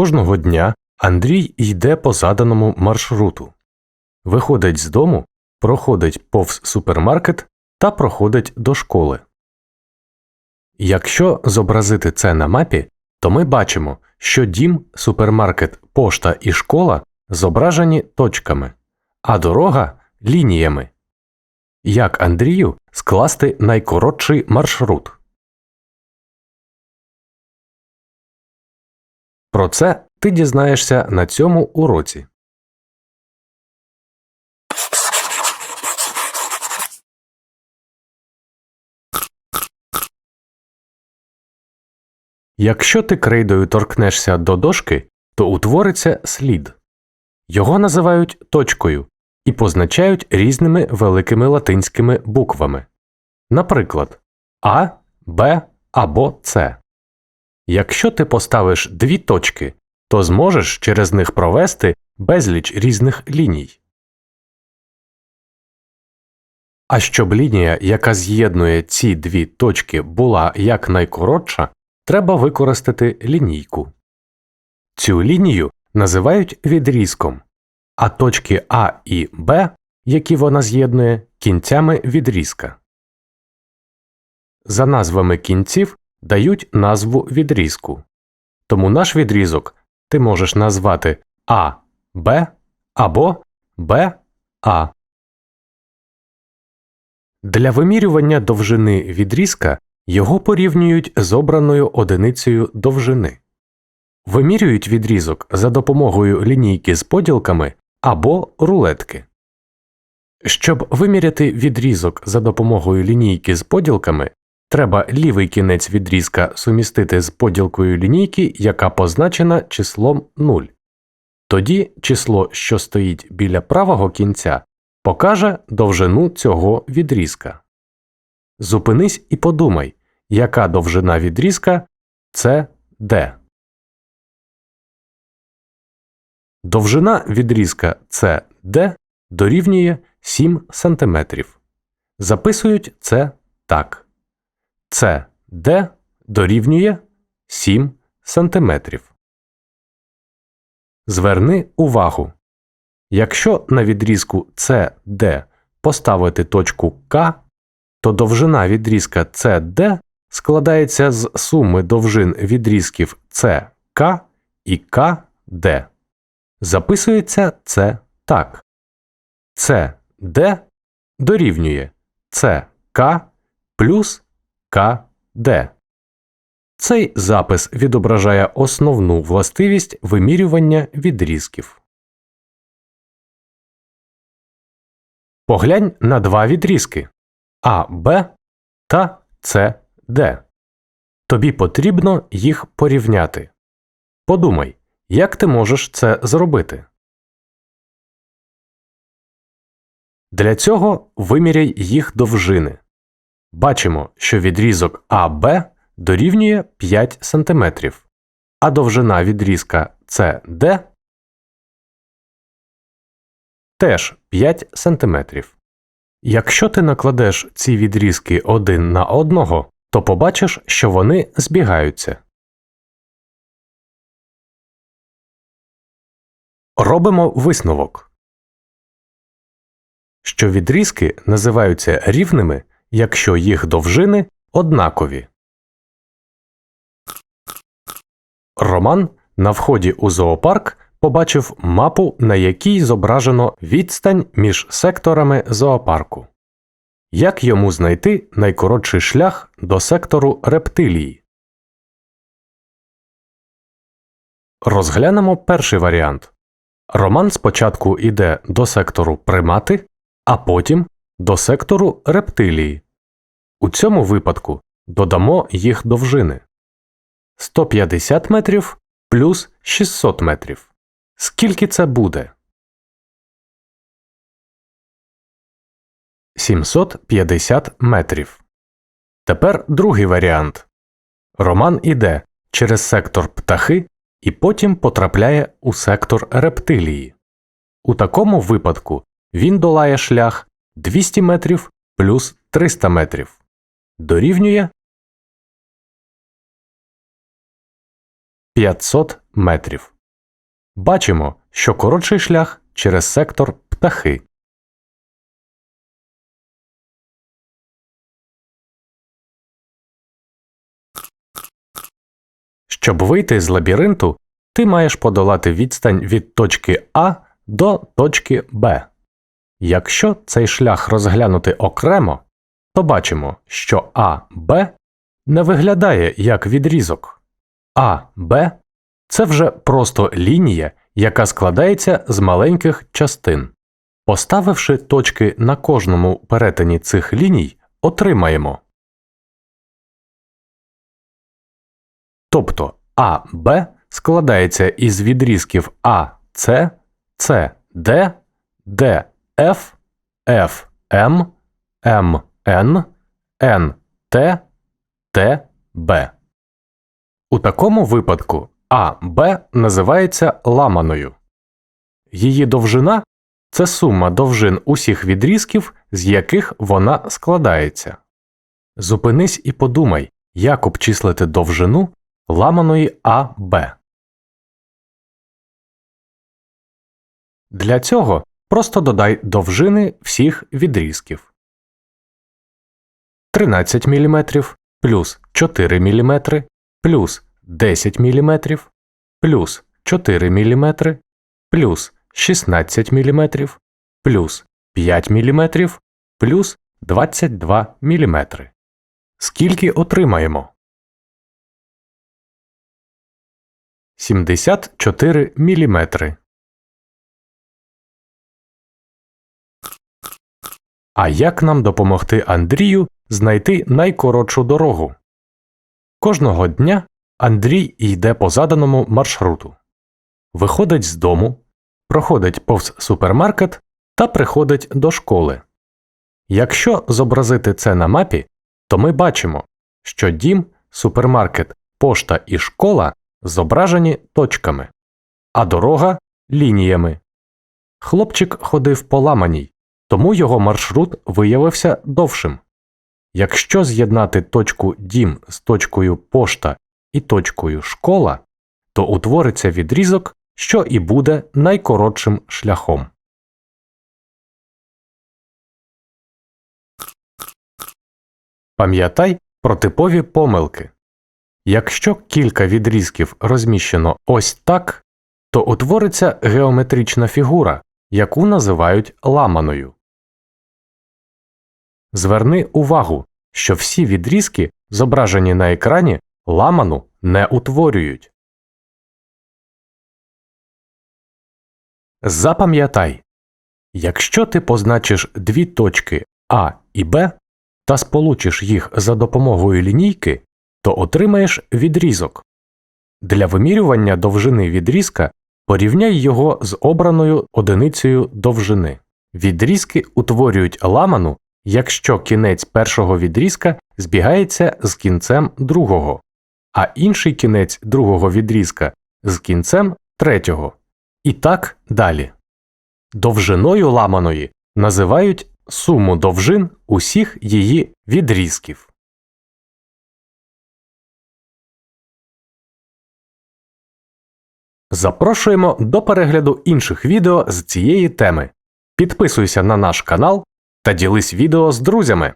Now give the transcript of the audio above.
Кожного дня Андрій йде по заданому маршруту. Виходить з дому, проходить повз супермаркет та проходить до школи. Якщо зобразити це на мапі, то ми бачимо, що дім, супермаркет, пошта і школа зображені точками, а дорога лініями. Як Андрію скласти найкоротший маршрут? Про це ти дізнаєшся на цьому уроці. Якщо ти крейдою торкнешся до дошки, то утвориться слід. Його називають точкою і позначають різними великими латинськими буквами. Наприклад, А, Б або С. Якщо ти поставиш дві точки, то зможеш через них провести безліч різних ліній. А щоб лінія, яка з'єднує ці дві точки, була якнайкоротша, треба використати лінійку. Цю лінію називають відрізком, а точки А і Б, які вона з'єднує, кінцями відрізка. За назвами кінців дають назву відрізку. Тому наш відрізок ти можеш назвати А, Б або Б, А. Для вимірювання довжини відрізка його порівнюють з обраною одиницею довжини. Вимірюють відрізок за допомогою лінійки з поділками або рулетки. Щоб виміряти відрізок за допомогою лінійки з поділками, треба лівий кінець відрізка сумістити з поділкою лінійки, яка позначена числом 0. Тоді число, що стоїть біля правого кінця, покаже довжину цього відрізка. Зупинись і подумай, яка довжина відрізка це D. Довжина відрізка CD дорівнює 7 см. Записують це так. CD дорівнює 7 см. Зверни увагу. Якщо на відрізку CD поставити точку К, то довжина відрізка CD складається з суми довжин відрізків CK і KD. Записується це так. CD дорівнює CK плюс KD. Цей запис відображає основну властивість вимірювання відрізків. Поглянь на два відрізки АБ та СД. Тобі потрібно їх порівняти. Подумай, як ти можеш це зробити? Для цього виміряй їх довжини. Бачимо, що відрізок АБ дорівнює 5 см, а довжина відрізка CD теж 5 см. Якщо ти накладеш ці відрізки один на одного, то побачиш, що вони збігаються. Робимо висновок, що відрізки називаються рівними, якщо їх довжини однакові. Роман на вході у зоопарк побачив мапу, на якій зображено відстань між секторами зоопарку. Як йому знайти найкоротший шлях до сектору рептилії? Розглянемо перший варіант. Роман спочатку йде до сектору примати, а потім до сектору рептилії. У цьому випадку додамо їх довжини 150 метрів плюс 600 метрів. Скільки це буде? 750 метрів. Тепер другий варіант. Роман іде через сектор птахи і потім потрапляє у сектор рептилії. У такому випадку він долає шлях 200 метрів плюс 300 метрів. Дорівнює 500 метрів. Бачимо, що коротший шлях через сектор птахи. Щоб вийти з лабіринту, ти маєш подолати відстань від точки А до точки Б. Якщо цей шлях розглянути окремо, то бачимо, що АБ не виглядає як відрізок. АБ це вже просто лінія, яка складається з маленьких частин. Поставивши точки на кожному перетині цих ліній, отримаємо. Тобто АБ складається із відрізків АС, СД, ДФ, ФМ, МН, НТ, ТБ. У такому випадку АБ називається ламаною. Її довжина це сума довжин усіх відрізків, з яких вона складається. Зупинись і подумай, як обчислити довжину ламаної АБ. Для цього просто додай довжини всіх відрізків. 13 мм плюс 4 мм плюс 10 мм плюс 4 мм плюс 16 мм плюс 5 мм плюс 22 мм. Скільки отримаємо? 74 мм. А як нам допомогти Андрію знайти найкоротшу дорогу? Кожного дня Андрій йде по заданому маршруту, виходить з дому, проходить повз супермаркет та приходить до школи. Якщо зобразити це на мапі, то ми бачимо, що дім, супермаркет, пошта і школа зображені точками, а дорога лініями. Хлопчик ходив по ламаній, тому його маршрут виявився довшим. Якщо з'єднати точку дім з точкою пошта і точкою школа, то утвориться відрізок, що і буде найкоротшим шляхом. Пам'ятай про типові помилки. Якщо кілька відрізків розміщено ось так, то утвориться геометрична фігура, яку називають ламаною. Зверни увагу, що всі відрізки, зображені на екрані, ламану не утворюють. Запам'ятай, якщо ти позначиш дві точки А і Б та сполучиш їх за допомогою лінійки, то отримаєш відрізок. Для вимірювання довжини відрізка порівняй його з обраною одиницею довжини. Відрізки утворюють ламану, якщо кінець першого відрізка збігається з кінцем другого, а інший кінець другого відрізка з кінцем третього. І так далі. Довжиною ламаної називають суму довжин усіх її відрізків. Запрошуємо до перегляду інших відео з цієї теми. Підписуйся на наш канал та ділись відео з друзями.